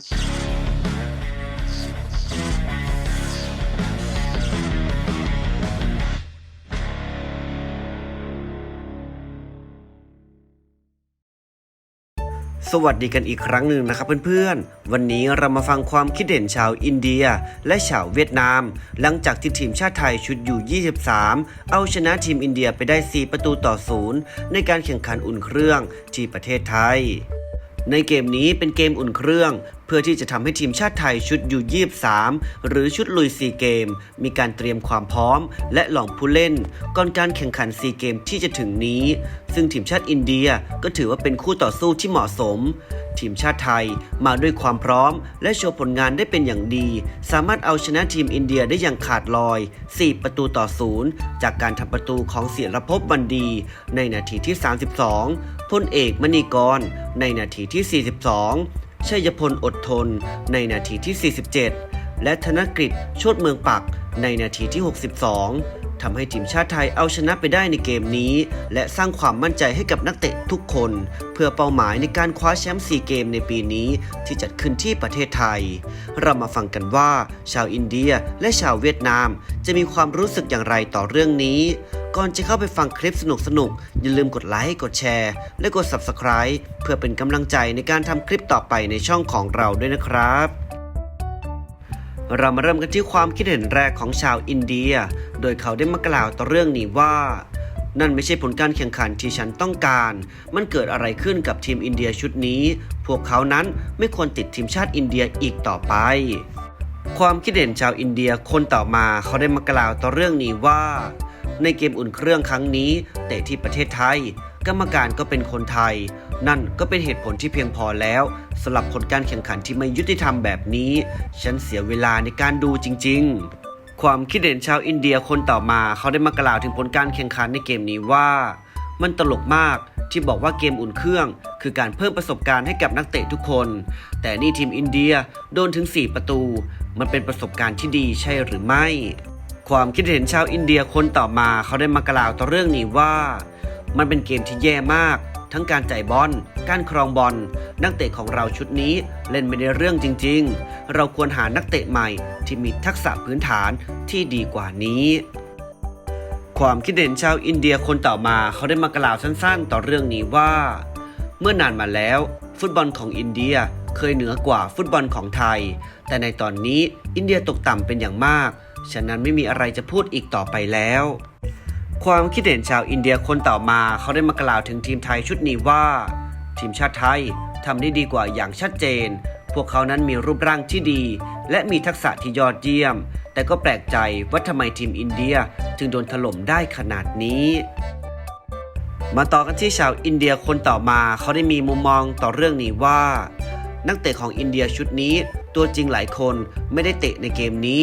สวัสดีกันอีกครั้งหนึ่งนะครับเพื่อนๆ วันนี้เรามาฟังความคิดเห็นชาวอินเดียและชาวเวียดนาม หลังจากที่ทีมชาติไทยชุดอยู่ 23 เอาชนะทีมอินเดียไปได้ 4 ประตูต่อศูนย์ในการแข่งขันอุ่นเครื่องที่ประเทศไทย ในเกมนี้เป็นเกมอุ่นเครื่อง พื่อที่จะทำให้ทีมชาติไทยชุดอยู่23หรือชุดลุยซีเกม มีการเตรียมความพร้อม และหลองผู้เล่น ก่อนการแข่งขันซีเกมที่จะถึงนี้ ซึ่งทีมชาติอินเดียก็ถือว่าเป็นคู่ต่อสู้ที่เหมาะสม ทีมชาติไทยมาด้วยความพร้อม และโชว์ผลงานได้เป็นอย่างดี สามารถเอาชนะทีมอินเดียได้อย่างขาดลอย 4 ประตูต่อศูนย์จากการทำประตูของเสียรภพบันดี ในนาทีที่ 32พลเอกมณีกรในนาทีที่ 42 ชัยพลอดทนในนาทีที่ 47 และธนกฤษโชดเมืองปักในนาทีที่ 62 ทำให้ทีมชาติไทยเอาชนะไปได้ในเกมนี้ และสร้างความมั่นใจให้กับนักเตะทุกคน เพื่อเป้าหมายในการคว้าแชมป์ซีเกมในปีนี้ที่จัดขึ้นที่ประเทศไทย เรามาฟังกันว่า ชาวอินเดียและชาวเวียดนาม จะมีความรู้สึกอย่างไรต่อเรื่องนี้ ก่อนจะเข้าไปฟังคลิปสนุกๆอย่าลืมกดไลค์ กดแชร์ และกด Subscribe เพื่อเป็นกำลังใจในการทำคลิปต่อไปในช่องของเราด้วยนะครับ เรามาเริ่มกันที่ความคิดเห็นแรกของชาวอินเดีย โดยเขาได้มากล่าวต่อเรื่องนี้ว่านั่นไม่ใช่ผลการแข่งขันที่ฉันต้องการ มันเกิดอะไรขึ้นกับทีมอินเดียชุดนี้ พวกเขานั้นไม่ควรติดทีมชาติอินเดียอีกต่อไป ความคิดเห็นชาวอินเดียคนต่อมาเขาได้มากล่าวต่อเรื่องนี้ว่า ในเกมอุ่นเครื่องครั้งนี้เตะที่ประเทศไทย กรรมการก็เป็นคนไทย นั่นก็เป็นเหตุผลที่เพียงพอแล้วสำหรับผลการแข่งขันที่ไม่ยุติธรรมแบบนี้ ฉันเสียเวลาในการดูจริง ๆ ความคิดเห็นชาวอินเดียคนต่อมาเขาได้มากล่าวถึงผลการแข่งขันในเกมนี้ว่า มันตลกมากที่บอกว่าเกมอุ่นเครื่อง คือการเพิ่มประสบการณ์ให้กับนักเตะทุกคน แต่นี่ทีมอินเดียโดนถึง 4 ประตู มันเป็นประสบการณ์ที่ดีใช่หรือไม่ ความคิดเห็นชาวอินเดียคนต่อมาเขาได้มากล่าวต่อเรื่องนี้ว่า มันเป็นเกมที่แย่มาก ทั้งการจ่ายบอล การครองบอล นักเตะของเราชุดนี้เล่นไม่ได้เรื่องจริง ๆ เราควรหานักเตะใหม่ที่มีทักษะพื้นฐานที่ดีกว่านี้ความคิดเห็นชาวอินเดียคนต่อมาเขาได้มากล่าวสั้นๆ ต่อเรื่องนี้ว่า เมื่อนานมาแล้ว ฟุตบอลของอินเดียเคยเหนือกว่าฟุตบอลของไทย แต่ในตอนนี้อินเดียตกต่ำเป็นอย่างมาก ฉะนั้นไม่มีอะไรจะพูดอีกต่อไปแล้ว ความคิดเห็นชาวอินเดียคนต่อมาเขาได้มากล่าวถึงทีมไทยชุดนี้ว่า ทีมชาติไทยทำได้ดีกว่าอย่างชัดเจน พวกเขานั้นมีรูปร่างที่ดี และมีทักษะที่ยอดเยี่ยม แต่ก็แปลกใจว่าทำไมทีมอินเดียถึงโดนถล่มได้ขนาดนี้มาต่อกันที่ชาวอินเดียคนต่อมาเขาได้มีมุมมองต่อเรื่องนี้ว่า นักเตะของอินเดียชุดนี้ ตัวจริงหลายคนไม่ได้เตะในเกมนี้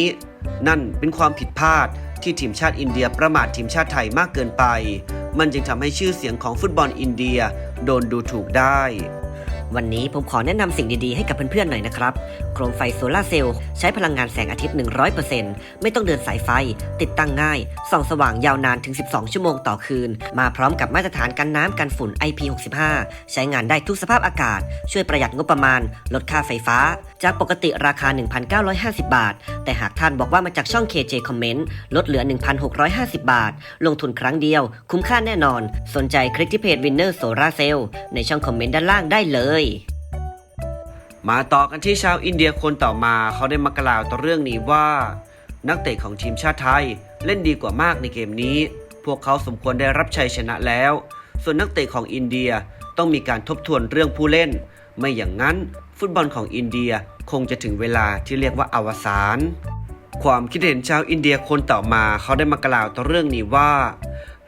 นั่นเป็นความผิดพลาดที่ทีมชาติอินเดียประมาททีมชาติไทยมากเกินไป มันจึงทำให้ชื่อเสียงของฟุตบอลอินเดียโดนดูถูกได้ วันนี้ผมขอแนะนำสิ่งดีๆให้กับเพื่อนๆหน่อยนะครับ โคมไฟโซลาเซลล์ใช้พลังงานแสงอาทิตย์ 100%ไม่ต้องเดินสายไฟ ติดตั้งง่าย ส่องสว่างยาวนานถึง 12 ชั่วโมงต่อคืน มาพร้อมกับมาตรฐานกันน้ำกันฝุ่น IP65 ใช้งานได้ทุกสภาพอากาศ ช่วยประหยัดงบประมาณ ลดค่าไฟฟ้า จากปกติราคา 1,950 บาท แต่หากท่านบอกว่ามาจากช่อง KJ Comment ลดเหลือ 1,650 บาท ลงทุนครั้งเดียว คุ้มค่าแน่นอน สนใจคลิกที่เพจ Winner Solar Cell ในช่องคอมเมนต์ด้านล่างได้เลยมาต่อกันที่ชาวอินเดียคนต่อมาเขาได้มากล่าวต่อเรื่องนี้ว่า นักเตะของทีมชาติไทยเล่นดีกว่ามากในเกมนี้ พวกเขาสมควรได้รับชัยชนะแล้ว ส่วนนักเตะของอินเดียต้องมีการทบทวนเรื่องผู้เล่น ไม่อย่างนั้น ฟุตบอลของอินเดียคงจะถึงเวลาที่เรียกว่าอวสานความคิดเห็นชาวอินเดียคนต่อมาเขาได้มากล่าวต่อเรื่องนี้ว่า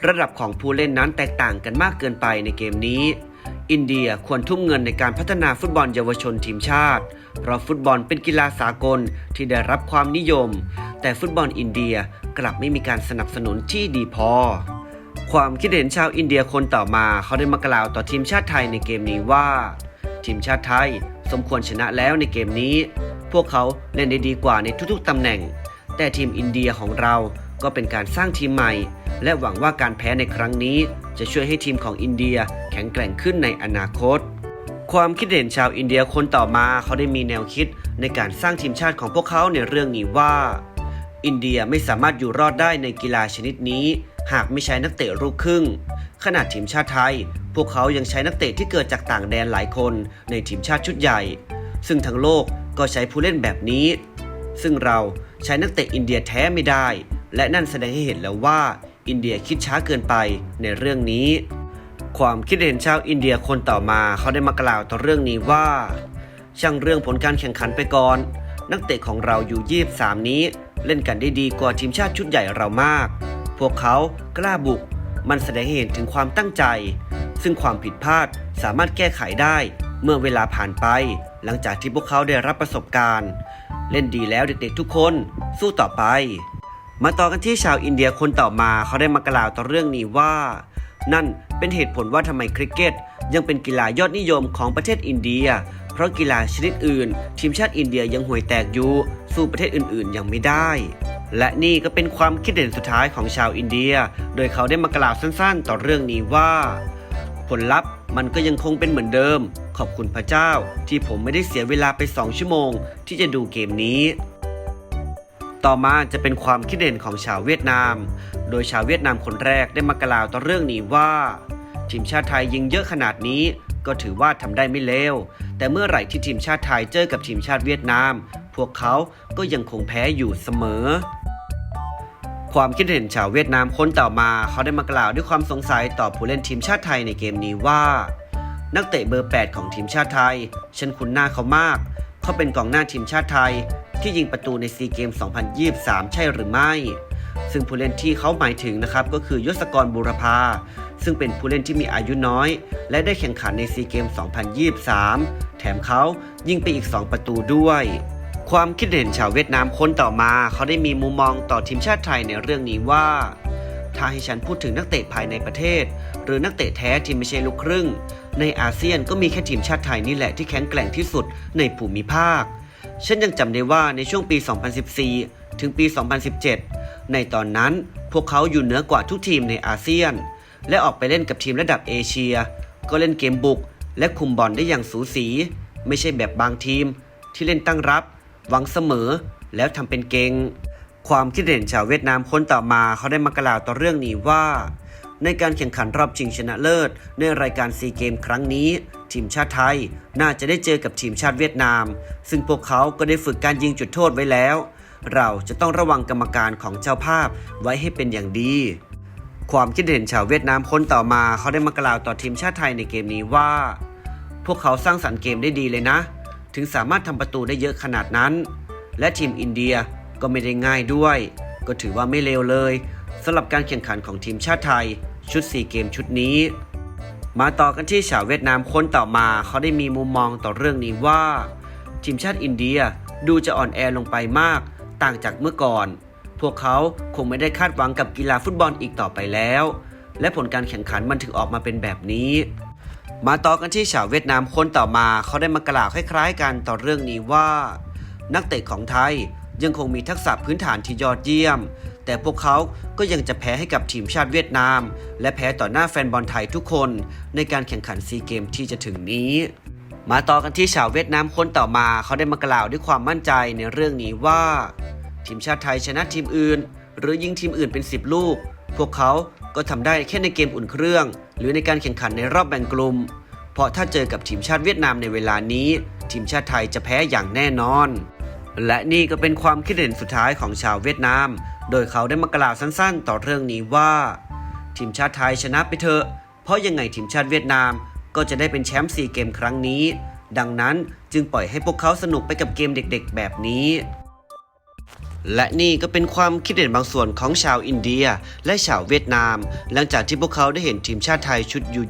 ระดับของผู้เล่นนั้นแตกต่างกันมากเกินไปในเกมนี้ อินเดียควรทุ่มเงินในการพัฒนาฟุตบอลเยาวชนทีมชาติ เพราะฟุตบอลเป็นกีฬาสากลที่ได้รับความนิยม แต่ฟุตบอลอินเดียกลับไม่มีการสนับสนุนที่ดีพอ ความคิดเห็นชาวอินเดียคนต่อมาเขาได้มากล่าวต่อทีมชาติไทยในเกมนี้ว่า ทีมชาติไทยสมควรชนะแล้วในเกมนี้ พวกเขาเล่นได้ดีกว่าในทุกๆตำแหน่ง แต่ทีมอินเดียของเราก็เป็นการสร้างทีมใหม่ และหวังว่าการแพ้ในครั้งนี้จะช่วยให้ทีมของอินเดีย แข็งแกร่งขึ้นในอนาคต ความคิดเห็นชาวอินเดียคนต่อมาเขาได้มีแนวคิดในการสร้างทีมชาติของพวกเขาในเรื่องนี้ว่า อินเดียไม่สามารถอยู่รอดได้ในกีฬาชนิดนี้ หากไม่ใช้นักเตะลูกครึ่ง ขนาดทีมชาติไทย พวกเขายังใช้นักเตะที่เกิดจากต่างแดนหลายคนในทีมชาติชุดใหญ่ ซึ่งทั้งโลกก็ใช้ผู้เล่นแบบนี้ ซึ่งเราใช้นักเตะอินเดียแท้ไม่ได้ และนั่นแสดงให้เห็นแล้วว่าอินเดียคิดช้าเกินไปในเรื่องนี้ ความคิดเห็นชาวอินเดียคนต่อมาเขาได้มากล่าวต่อเรื่องนี้ว่า ช่างเรื่องผลการแข่งขันไปก่อน นักเตะของเราอยู่23นี้ เล่นกันได้ดีกว่าทีมชาติชุดใหญ่เรามาก พวกเขากล้าบุก มันแสดงให้เห็นถึงความตั้งใจ ซึ่งความผิดพลาดสามารถแก้ไขได้ เมื่อเวลาผ่านไป หลังจากที่พวกเขาได้รับประสบการณ์ เล่นดีแล้วเด็กๆทุกคนสู้ต่อไป มาต่อกันที่ชาวอินเดียคนต่อมาเขาได้มากล่าวต่อเรื่องนี้ว่า นั่น เป็นเหตุผลว่าทำไมคริกเก็ต ยังเป็นกีฬายอดนิยมของประเทศอินเดีย เพราะกีฬาชนิดอื่น ทีมชาติอินเดียยังห่วยแตกอยู่สู้ประเทศอื่นๆ ยังไม่ได้ และนี่ก็เป็นความคิดเห็นสุดท้ายของชาวอินเดีย โดยเขาได้มากล่าวสั้นๆ ต่อเรื่องนี้ว่า ผลลัพธ์มันก็ยังคงเป็นเหมือนเดิม ขอบคุณพระเจ้า ที่ผมไม่ได้เสียเวลาไป 2 ชั่วโมง ที่จะดูเกมนี้ ต่อมาจะเป็นความคิดเห็นของชาวเวียดนาม โดยชาวเวียดนามคนแรกได้มากล่าวต่อเรื่องนี้ว่า ทีมชาติไทยยิงเยอะขนาดนี้ก็ถือว่าทำได้ไม่เลว แต่เมื่อไหร่ที่ทีมชาติไทยเจอกับทีมชาติเวียดนาม พวกเขาก็ยังคงแพ้อยู่เสมอ ความคิดเห็นชาวเวียดนามคนต่อมา เขาได้มากล่าวด้วยความสงสัยต่อผู้เล่นทีมชาติไทยในเกมนี้ว่า นักเตะเบอร์ 8 ของทีมชาติไทย ฉันคุ้นหน้าเขามาก เขาเป็นกองหน้าทีมชาติไทย ที่ยิงประตูในซีเกม 2023 ใช่หรือไม่ ซึ่งผู้เล่นที่เขาหมายถึงนะครับก็คือยศกรบูรพาซึ่งเป็นผู้เล่นที่มีอายุน้อย และได้แข่งขันในซีเกม 2023 แถมเขายิงไปอีก 2 ประตูด้วย ความคิดเห็นชาวเวียดนามคนต่อมา เขาได้มีมุมมองต่อทีมชาติไทยในเรื่องนี้ว่า ถ้าให้ฉันพูดถึงนักเตะภายในประเทศ หรือนักเตะแท้ที่ไม่ใช่ลูกครึ่ง ในอาเซียนก็มีแค่ทีมชาติไทยนี่แหละที่แข็งแกร่งที่สุดในภูมิภาค ฉันยังจำได้ว่าในช่วงปี 2014 ถึงปี 2017 ในตอนนั้นพวกเขาอยู่เหนือกว่าทุกทีมในอาเซียน และออกไปเล่นกับทีมระดับเอเชีย ก็เล่นเกมบุก และคุมบอลได้อย่างสูสี ไม่ใช่แบบบางทีม ที่เล่นตั้งรับ หวังเสมอ แล้วทำเป็นเกง ความคิดเห็นชาวเวียดนามคนต่อมาเขาได้มากล่าวต่อเรื่องนี้ว่า ในการแข่งขันรอบชิงชนะเลิศ ในรายการซีเกมครั้งนี้ ทีมชาติไทย น่าจะได้เจอกับทีมชาติเวียดนาม ซึ่งพวกเขาก็ได้ฝึกการยิงจุดโทษไว้แล้ว เราจะต้องระวังกรรมการของเจ้าภาพไว้ให้เป็นอย่างดี ความคิดเห็นชาวเวียดนามคนต่อมาเขาได้มากล่าวต่อทีมชาติไทยในเกมนี้ว่า พวกเขาสร้างสรรค์เกมได้ดีเลยนะ ถึงสามารถทำประตูได้เยอะขนาดนั้น และทีมอินเดียก็ไม่ได้ง่ายด้วย ก็ถือว่าไม่เลวเลยสำหรับการแข่งขันของทีมชาติไทย ชุด 4 เกมชุดนี้ มาต่อกันที่ชาวเวียดนามคนต่อมา เขาได้มีมุมมองต่อเรื่องนี้ว่า ทีมชาติอินเดียดูจะอ่อนแอลงไปมาก ต่างจากเมื่อก่อน พวกเขาคงไม่ได้คาดหวังกับกีฬาฟุตบอลอีกต่อไปแล้ว และผลการแข่งขันมันถึงออกมาเป็นแบบนี้ มาต่อกันที่ชาวเวียดนามคนต่อมาเขาได้มากล่าวคล้ายๆ กันต่อเรื่องนี้ว่า นักเตะของไทยยังคงมีทักษะพื้นฐานที่ยอดเยี่ยม แต่พวกเขาก็ยังจะแพ้ให้กับทีมชาติเวียดนาม และแพ้ต่อหน้าแฟนบอลไทยทุกคนในการแข่งขันซีเกมที่จะถึงนี้ มาต่อกันที่ชาวเวียดนามคนต่อมาเขาได้มากล่าวด้วยความมั่นใจในเรื่องนี้ว่า ทีมชาติไทยชนะทีมอื่น หรือยิงทีมอื่นเป็น 10 ลูก พวกเขาก็ทำได้แค่ในเกมอุ่นเครื่อง หรือในการแข่งขันในรอบแบ่งกลุ่ม เพราะถ้าเจอกับทีมชาติเวียดนามในเวลานี้ ทีมชาติไทยจะแพ้อย่างแน่นอน และนี่ก็เป็นความคิดเห็นสุดท้ายของชาวเวียดนาม โดยเขาได้มากล่าวสั้นๆ ต่อเรื่องนี้ว่า ทีมชาติไทยชนะไปเถอะ เพราะยังไงทีมชาติเวียดนามก็จะได้เป็นแชมป์ซีเกมครั้งนี้ ดังนั้นจึงปล่อยให้พวกเขาสนุกไปกับเกมเด็กๆ แบบนี้ และนี่ก็เป็นความคิดเห็นบางส่วนของชาวอินเดีย และชาวเวียดนาม หลังจากที่พวกเขาได้เห็นทีมชาติไทยชุดยู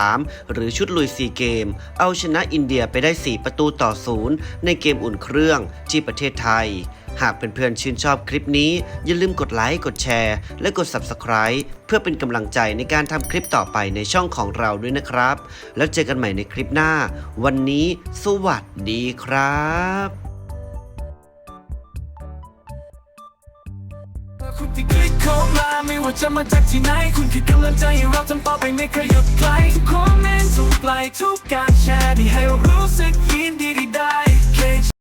23หรือชุดลุยซีเกม เอาชนะอินเดียไปได้ 4 ประตูต่อศูนย์ในเกมอุ่นเครื่องที่ประเทศไทย หากเพื่อนๆชื่นชอบคลิปนี้ อย่าลืมกดไลค์กดแชร์ และกด Subscribe เพื่อเป็นกำลังใจในการทำคลิปต่อไปในช่องของเราด้วยนะครับ แล้วเจอกันใหม่ในคลิปหน้า วันนี้ สวัสดีครับ ไม่ว่าจะมาจากที่ไหน คุณคือกำลังใจให้เราทำต่อไปไม่เคยหยุดไกลทุกคอมเมนต์ทุกไลค์ทุกการแชร์ที่ให้รู้สึกยินดีได้